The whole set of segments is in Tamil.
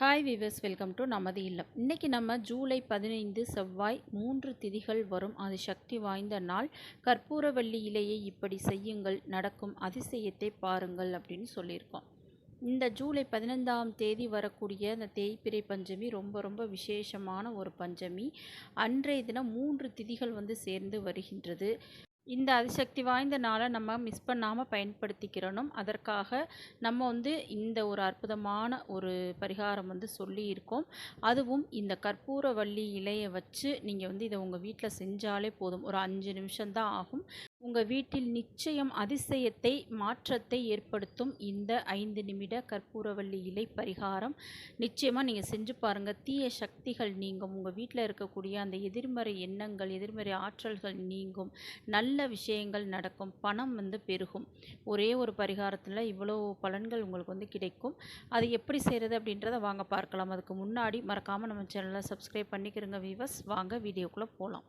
ஹாய் விவர்ஸ் வெல்கம் டு நமது இல்லம். இன்னைக்கு நம்ம ஜூலை பதினைந்து செவ்வாய் மூன்று திதிகள் வரும். அது சக்தி வாய்ந்த நாள். கற்பூரவள்ளி இலையை இப்படி செய்யுங்கள் நடக்கும் அதிசயத்தை பாருங்கள் அப்படின்னு சொல்லியிருக்கோம். இந்த ஜூலை பதினைந்தாம் தேதி வரக்கூடிய அந்த தேய்பிறை பஞ்சமி ரொம்ப ரொம்ப விசேஷமான ஒரு பஞ்சமி. அன்றைய தினம் மூன்று திதிகள் வந்து சேர்ந்து வருகின்றது. இந்த அதிசக்தி வாய்ந்த நாளை நம்ம மிஸ் பண்ணாமல் பயன்படுத்திக்கிறணும். அதற்காக நம்ம வந்து இந்த ஒரு அற்புதமான ஒரு பரிகாரம் வந்து சொல்லியிருக்கோம். அதுவும் இந்த கற்பூரவள்ளி இலையை வச்சு நீங்கள் வந்து இதை உங்கள் வீட்டில் செஞ்சாலே போதும். ஒரு அஞ்சு நிமிஷம்தான் ஆகும். உங்கள் வீட்டில் நிச்சயம் அதிசயத்தை மாற்றத்தை ஏற்படுத்தும் இந்த ஐந்து நிமிட கற்பூரவள்ளி இலை பரிகாரம். நிச்சயமாக நீங்கள் செஞ்சு பாருங்கள் தீய சக்திகள் நீங்கும். உங்கள் வீட்டில் இருக்கக்கூடிய அந்த எதிர்மறை எண்ணங்கள் எதிர்மறை ஆற்றல்கள் நீங்கும். நல்ல விஷயங்கள் நடக்கும். பணம் வந்து பெருகும். ஒரே ஒரு பரிகாரத்தில் இவ்வளோ பலன்கள் உங்களுக்கு வந்து கிடைக்கும். அது எப்படி செய்கிறது அப்படின்றத வாங்க பார்க்கலாம். அதுக்கு முன்னாடி மறக்காமல் நம்ம சேனலை சப்ஸ்கிரைப் பண்ணிக்கிறோங்க வீவர்ஸ் வாங்க வீடியோக்குள்ளே போகலாம்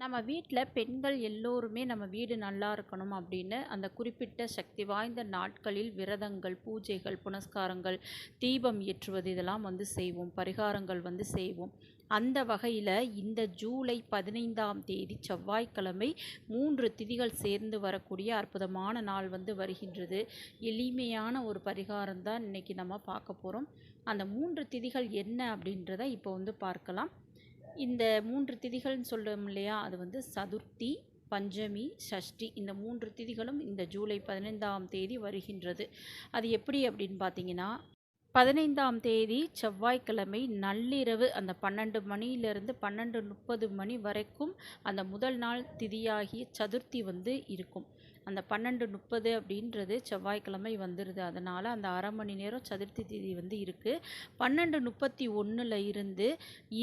நம்ம வீட்டில் பெண்கள் எல்லோருமே நம்ம வீடு நல்லா இருக்கணும் அப்படின்னு அந்த குறிப்பிட்ட சக்தி வாய்ந்த நாட்களில் விரதங்கள் பூஜைகள் புனஸ்காரங்கள் தீபம் ஏற்றுவது இதெல்லாம் வந்து செய்வோம் பரிகாரங்கள் வந்து செய்வோம். அந்த வகையில் இந்த ஜூலை பதினைந்தாம் தேதி செவ்வாய்க்கிழமை மூன்று திதிகள் சேர்ந்து வரக்கூடிய அற்புதமான நாள் வந்து வருகின்றது. எளிமையான ஒரு பரிகாரம் தான் இன்றைக்கி நம்ம பார்க்க போகிறோம் அந்த மூன்று திதிகள் என்ன அப்படின்றத இப்போ வந்து பார்க்கலாம். இந்த மூன்று திதிகள்னு சொல்லும் இல்லையா அது வந்து சதுர்த்தி பஞ்சமி சஷ்டி இந்த மூன்று திதிகளும் இந்த ஜூலை பதினைந்தாம் தேதி வருகின்றது. அது எப்படி அப்படின்னு பார்த்தீங்கன்னா பதினைந்தாம் தேதி செவ்வாய்க்கிழமை நள்ளிரவு அந்த பன்னெண்டு மணியிலிருந்து பன்னெண்டு முப்பது மணி வரைக்கும் அந்த முதல் நாள் திதியாகிய சதுர்த்தி வந்து இருக்கும். அந்த பன்னெண்டு முப்பது அப்படின்றது செவ்வாய்க்கிழமை வந்துடுது அதனால் அந்த அரை மணி நேரம் சதுர்த்தி திதி வந்து இருக்குது பன்னெண்டு முப்பத்தி ஒன்றில் இருந்து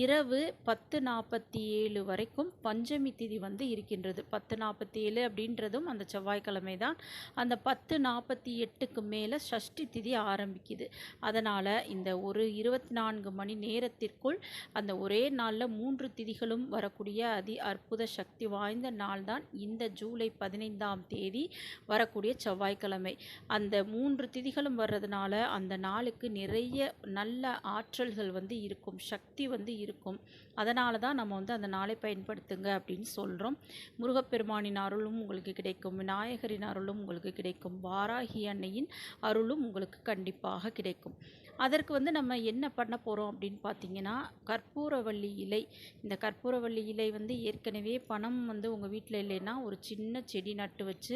இரவு பத்து நாற்பத்தி ஏழு வரைக்கும் பஞ்சமி திதி வந்து இருக்கின்றது. பத்து நாற்பத்தி ஏழு அப்படின்றதும் அந்த செவ்வாய்க்கிழமை தான். அந்த பத்து நாற்பத்தி எட்டுக்கு மேலே சஷ்டி திதி ஆரம்பிக்குது. அதனால் இந்த ஒரு இருபத்தி நான்கு மணி நேரத்திற்குள் அந்த ஒரே நாளில் மூன்று திதிகளும் வரக்கூடிய அதி அற்புத சக்தி வாய்ந்த நாள் தான் இந்த ஜூலை பதினைந்தாம் தேதி. தேதி வரக்கூடிய செவ்வாய்க்கிழமை. அந்த மூன்று திதிகளும் வர்றதுனால அந்த நாளுக்கு நிறைய நல்ல ஆற்றல்கள் வந்து இருக்கும் சக்தி வந்து இருக்கும். அதனால தான் நம்ம வந்து அந்த நாளை பயன்படுத்துங்க அப்படின்னு சொல்கிறோம் முருகப்பெருமானின் அருளும் உங்களுக்கு கிடைக்கும் விநாயகரின் அருளும் உங்களுக்கு கிடைக்கும் வாராகி அன்னையின் அருளும் உங்களுக்கு கண்டிப்பாக கிடைக்கும். அதற்கு வந்து நம்ம என்ன பண்ண போகிறோம் அப்படின்னு பார்த்தீங்கன்னா கற்பூரவள்ளி இலை. இந்த கற்பூரவள்ளி இலை வந்து ஏற்கனவே பணம் வந்து உங்கள் வீட்டில் இல்லைன்னா ஒரு சின்ன செடி நட்டு வச்சு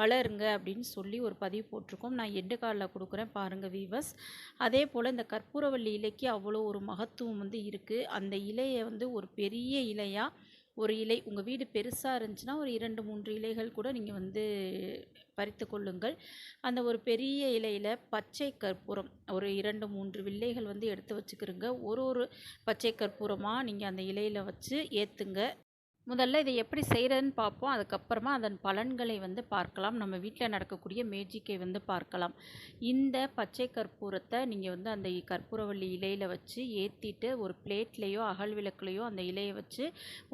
வளருங்க அப்படின்னு சொல்லி ஒரு பதிவு போட்டிருக்கோம். நான் எண்டு காலில் கொடுக்குறேன் பாருங்கள் வீவர்ஸ் அதே போல் இந்த கற்பூரவள்ளி இலைக்கு அவ்வளோ ஒரு மகத்துவம் வந்து இருக்குது அந்த இலையை வந்து ஒரு பெரிய இலையாக ஒரு இலை உங்கள் வீடு பெருசாக இருந்துச்சுன்னா ஒரு இரண்டு மூன்று இலைகள் கூட நீங்கள் வந்து பறித்து கொள்ளுங்கள். அந்த ஒரு பெரிய இலையில் பச்சை கற்பூரம் ஒரு இரண்டு மூன்று வில்லைகள் வந்து எடுத்து வச்சுக்கிறோங்க ஒரு ஒரு பச்சை கற்பூரமாக நீங்கள் அந்த இலையில் வச்சு ஏற்றுங்க முதல்ல இதை எப்படி செய்கிறதுன்னு பார்ப்போம். அதுக்கப்புறமா அதன் பலன்களை வந்து பார்க்கலாம். நம்ம வீட்டில் நடக்கக்கூடிய மேஜிக்கை வந்து பார்க்கலாம். இந்த பச்சை கற்பூரத்தை நீங்கள் வந்து அந்த கற்பூரவள்ளி இலையில் வச்சு ஏற்றிட்டு ஒரு பிளேட்லேயோ அகல் விளக்குலையோ அந்த இலையை வச்சு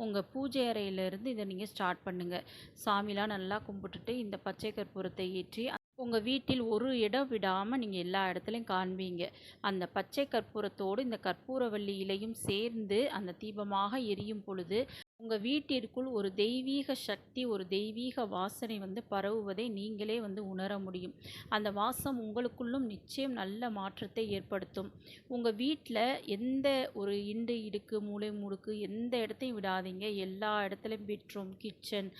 உங்கள் பூஜை அறையிலேருந்து இதை நீங்கள் ஸ்டார்ட் பண்ணுங்கள் சாமிலாம் நல்லா கும்பிட்டுட்டு இந்த பச்சை கற்பூரத்தை ஏற்றி உங்கள் வீட்டில் ஒரு இடம் விடாமல் நீங்கள் எல்லா இடத்துலையும் காண்பீங்க. அந்த பச்சை கற்பூரத்தோடு இந்த கற்பூரவள்ளி இலையும் சேர்ந்து அந்த தீபமாக எரியும் பொழுது உங்கள் வீட்டிற்குள் ஒரு தெய்வீக சக்தி ஒரு தெய்வீக வாசனை வந்து பரவுவதை நீங்களே வந்து உணர முடியும். அந்த வாசம் உங்களுக்குள்ளும் நிச்சயம் நல்ல மாற்றத்தை ஏற்படுத்தும். உங்கள் வீட்டில் எந்த ஒரு இண்டு இடுக்கு மூளை முடுக்கு எந்த இடத்தையும் விடாதீங்க. எல்லா இடத்துலையும் பெட்ரூம் கிச்சன்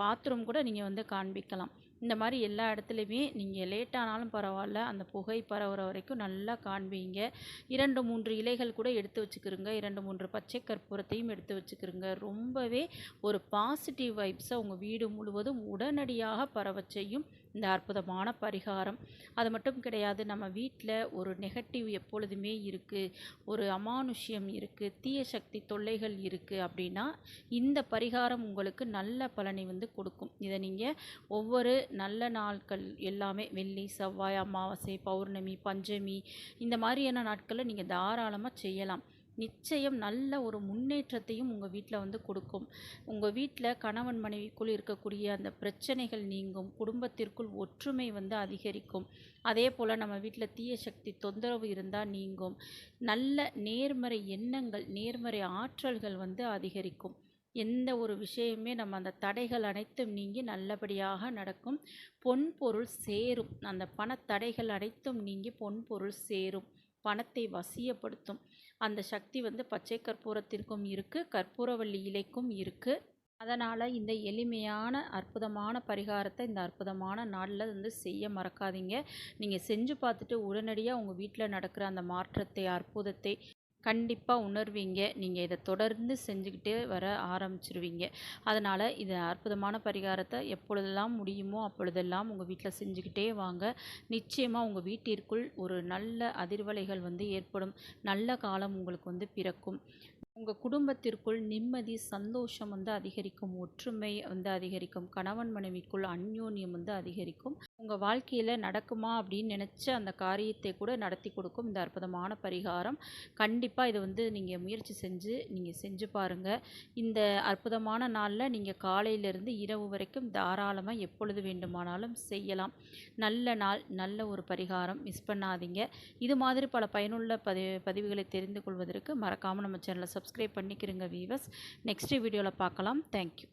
பாத்ரூம் கூட நீங்கள் வந்து காண்பிக்கலாம். இந்த மாதிரி எல்லா இடத்துலையுமே நீங்கள் லேட்டானாலும் பரவாயில்ல அந்த புகை பரவுற வரைக்கும் நல்லா காண்பீங்க. இரண்டு மூன்று இலைகள் கூட எடுத்து வச்சுக்கிறோங்க இரண்டு மூன்று பச்சை கற்பூரத்தையும் எடுத்து வச்சுக்கிறோங்க ரொம்பவே ஒரு பாசிட்டிவ் வைப்ஸை உங்கள் வீடு முழுவதும் உடனடியாக பரவ செய்யும் இந்த அற்புதமான பரிகாரம். அது மட்டும் கிடையாது நம்ம வீட்டில் ஒரு நெகட்டிவ் எப்பொழுதுமே இருக்குது ஒரு அமானுஷ்யம் இருக்குது தீய சக்தி தொல்லைகள் இருக்குது அப்படின்னா இந்த பரிகாரம் உங்களுக்கு நல்ல பலனை வந்து கொடுக்கும். இதை நீங்கள் ஒவ்வொரு நல்ல நாட்கள் எல்லாமே வெள்ளி செவ்வாய் அமாவாசை பௌர்ணமி பஞ்சமி இந்த மாதிரியான நாட்களில் நீங்கள் தாராளமாக செய்யலாம். நிச்சயம் நல்ல ஒரு முன்னேற்றத்தையும் உங்கள் வீட்டில் வந்து கொடுக்கும். உங்கள் வீட்டில் கணவன் மனைவிக்குள் இருக்கக்கூடிய அந்த பிரச்சனைகள் நீங்கும். குடும்பத்திற்குள் ஒற்றுமை வந்து அதிகரிக்கும். அதே போல் நம்ம வீட்டில் தீய சக்தி தொந்தரவு இருந்தால் நீங்கும். நல்ல நேர்மறை எண்ணங்கள் நேர்மறை ஆற்றல்கள் வந்து அதிகரிக்கும். எந்த ஒரு விஷயமே நம்ம அந்த தடைகள் அனைத்தும் நீங்கி நல்லபடியாக நடக்கும். பொன் பொருள் சேரும். அந்த பணத்தடைகள் அனைத்தும் நீங்கி பொன் பொருள் சேரும். பணத்தை வசியப்படுத்தும். அந்த சக்தி வந்து பச்சை கற்பூரத்திற்கும் இருக்குது கற்பூரவள்ளி இலைக்கும் இருக்குது அதனால் இந்த எளிமையான அற்புதமான பரிகாரத்தை இந்த அற்புதமான நாளில் வந்து செய்ய மறக்காதீங்க. நீங்கள் செஞ்சு பார்த்துட்டு உடனடியாக உங்கள் வீட்டில் நடக்கிற அந்த மாற்றத்தை அற்புதத்தை கண்டிப்பாக உணர்வீங்க. நீங்கள் இதை தொடர்ந்து செஞ்சுக்கிட்டே வர ஆரம்பிச்சிருவீங்க. அதனால் இது அற்புதமான பரிகாரத்தை எப்பொழுதெல்லாம் முடியுமோ அப்பொழுதெல்லாம் உங்கள் வீட்டில் செஞ்சுக்கிட்டே வாங்க. நிச்சயமாக உங்கள் வீட்டிற்குள் ஒரு நல்ல அதிர்வலைகள் வந்து ஏற்படும். நல்ல காலம் உங்களுக்கு வந்து பிறக்கும். உங்கள் குடும்பத்திற்குள் நிம்மதி சந்தோஷம் வந்து அதிகரிக்கும் ஒற்றுமை வந்து அதிகரிக்கும் கணவன் மனைவிக்குள் அந்யோன்யம் வந்து அதிகரிக்கும். உங்கள் வாழ்க்கையில் நடக்குமா அப்படின்னு நினச்ச அந்த காரியத்தை கூட நடத்தி கொடுக்கும் இந்த அற்புதமான பரிகாரம். கண்டிப்பாக இதை வந்து நீங்கள் முயற்சி செஞ்சு நீங்கள் செஞ்சு பாருங்கள் இந்த அற்புதமான நாளில் நீங்கள் காலையிலேருந்து இரவு வரைக்கும் தாராளமாக எப்பொழுது வேண்டுமானாலும் செய்யலாம். நல்ல நாள் நல்ல ஒரு பரிகாரம் மிஸ் பண்ணாதீங்க. இது மாதிரி பல பயனுள்ள பதி பதிவுகளை தெரிந்து கொள்வதற்கு மறக்காமல் நம்ம சேனலை சப்ஸ்கிரைப் பண்ணிக்கிறங்க வீவர்ஸ் நெக்ஸ்ட் வீடியோவில் பார்க்கலாம். தேங்க்யூ